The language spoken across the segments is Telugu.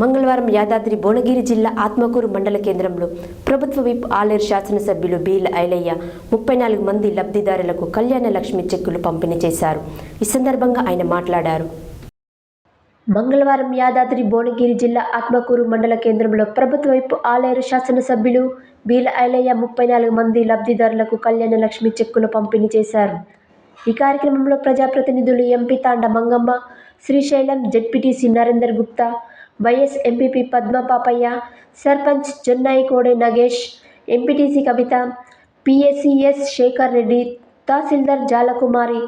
మంగళవారం యాదాద్రి భువనగిరి జిల్లా ఆత్మకూరు మండల కేంద్రంలో ప్రభుత్వ విప్ ఆలేరు శాసనసభ్యులు బీల ఐలయ్య ముప్పై నాలుగు మంది లబ్ధిదారులకు కళ్యాణ లక్ష్మి చెక్కులు పంపిణీ చేశారు. ఈ సందర్భంగా ఆయన మాట్లాడారు. మంగళవారం యాదాద్రి భువనగిరి జిల్లా ఆత్మకూరు మండల కేంద్రంలో ప్రభుత్వ వైపు ఆలేరు శాసనసభ్యులు బీల ఐలయ్య ముప్పై నాలుగు మంది లబ్ధిదారులకు కళ్యాణ లక్ష్మి చెక్కులు పంపిణీ చేశారు. ఈ కార్యక్రమంలో ప్రజాప్రతినిధులు MP Tanda Mangamma Srisailam ZPTC Narender Gupta vice MPP Padma Papaiah sarpanch Jonnai Kode Nagesh MPTC Kavitha PSCS Shekar Reddy tahsildar Jalakumari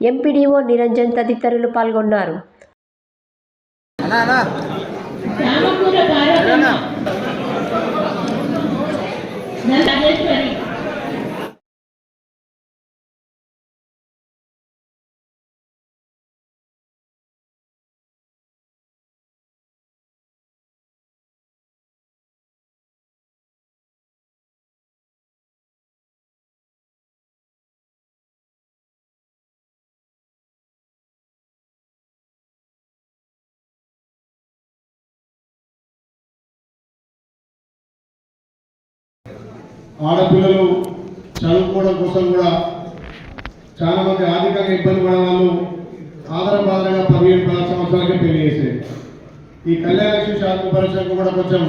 MPDO Niranjan తదితరులు పాల్గొన్నారు. ఆడపిల్లలు చదువుకోవడం కోసం కూడా చాలా మంది ఆర్థికంగా ఇబ్బంది పడే వాళ్ళు ఆధారబాధగా పదిహేను పదహారు సంవత్సరాలకే పెళ్ళి చేసేది ఈ కళ్యాణ లక్ష్మి పరిశ్రమ కూడా కొంచెం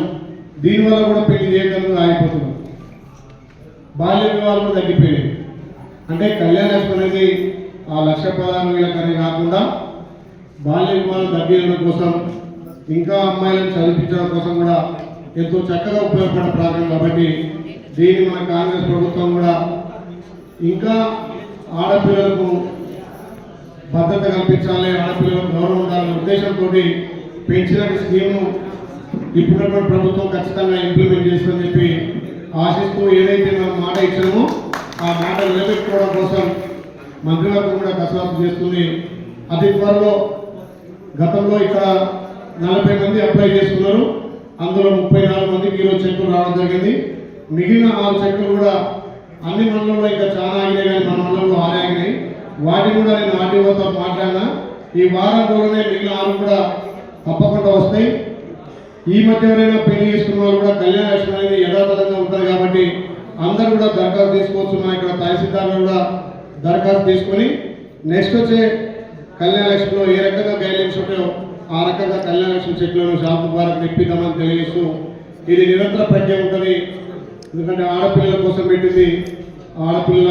దీనివల్ల కూడా పెళ్ళి చేయడం ఆగిపోతుంది బాల్య వివాహాలు కూడా తగ్గిపోయాయి అంటే కళ్యాణ అనేది ఆ లక్ష పదహారు వేల కాకుండా బాల్య వివాహాలు తగ్గించడం కోసం ఇంకా అమ్మాయిలను చదివించడం కోసం కూడా ఎంతో చక్కగా ఉపయోగపడే ప్రాంతం కాబట్టి దీన్ని మన కాంగ్రెస్ ప్రభుత్వం కూడా ఇంకా ఆడపిల్లలకు భద్రత కల్పించాలి ఆడపిల్లలకు గౌరవం ఉండాలనే ఉద్దేశంతో పెంచిన స్కీమ్ను ఇప్పుడున్నటువంటి ప్రభుత్వం ఖచ్చితంగా ఇంప్లిమెంట్ చేస్తుందని చెప్పి ఆశిస్తూ ఏదైతే మనం మాట ఇచ్చామో ఆ మాట నిలబెట్టుకోవడం కోసం మంత్రివర్గం కూడా కసరత్తు చేస్తుంది. అతి త్వరలో గతంలో ఇక్కడ నలభై మంది అప్లై చేసుకున్నారు. అందులో ముప్పై నాలుగు మందికి ఈరోజు చెక్కులు రావడం జరిగింది. మిగిలిన ఆరు చెట్లు కూడా అన్ని మండలంలో ఇంకా చాలా ఆగినాయి కానీ మన మండలంలో ఆరు ఆగినాయి. వాటిని కూడా నేను ఆర్టీఓతో మాట్లాడినా. ఈ వారం రోజునే మిగిలిన ఆరు కూడా తప్పకుండా వస్తాయి. ఈ మధ్య ఎవరైనా పెళ్ళి చేసుకున్న వాళ్ళు కూడా కళ్యాణ లక్ష్మి అనేది యథాతథంగా ఉంటుంది కాబట్టి అందరూ కూడా దరఖాస్తు తీసుకోవచ్చు. మన ఇక్కడ తహసీల్దార్ కూడా దరఖాస్తు తీసుకొని నెక్స్ట్ వచ్చే కళ్యాణ లక్ష్మిలో ఏ రకంగా గైడ్లైన్స్ ఉంటాయో ఆ రకంగా కళ్యాణ లక్ష్మి చెట్లను షాపు ద్వారా తెప్పిద్దామని తెలియజేస్తూ ఇది నిరంతర ప్రజ్ఞ ఉంటుంది. ఎందుకంటే ఆడపిల్లల కోసం పెట్టింది ఆడపిల్ల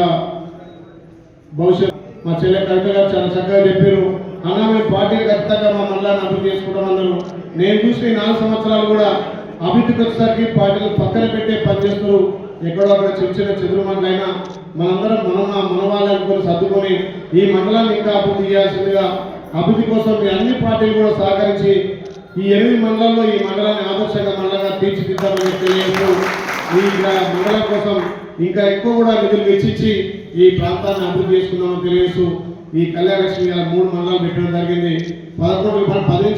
భవిష్యత్. మా చెల్లె కవిత గారు చాలా చక్కగా చెప్పారు. అన్న మేము పార్టీలు ఖచ్చితంగా మా మళ్ళా అభివృద్ధి చేసుకుంటామన్నారు నేను చూసిన నాలుగు సంవత్సరాలు కూడా అభివృద్ధికి వచ్చేసరికి పార్టీలు పక్కన పెట్టే పనిచేస్తారు ఎక్కడో అక్కడ చిన్న చిన్న చెదురుమండలైనా మనందరం మన మన వాళ్ళని సర్దుకొని ఈ మండలాన్ని ఇంకా అభివృద్ధి చేయాల్సిందిగా అభివృద్ధి కోసం మీ అన్ని పార్టీలు కూడా సహకరించి ఈ ఎనిమిది మండలాల్లో ఈ మండలాన్ని ఆదర్శంగా మండలంగా తీర్చిదిద్దామని తెలియజేస్తూ ఈ గ్రా- మండలం కోసం ఇంకా ఎక్కువ కూడా నిధులు వెచ్చించి ఈ ప్రాంతాన్ని అభివృద్ధి చేసుకుందామని తెలియజేస్తూ ఈ కళ్యాణ లక్ష్మి మూడు మండలాలు పెట్టడం జరిగింది. పదకొండు పది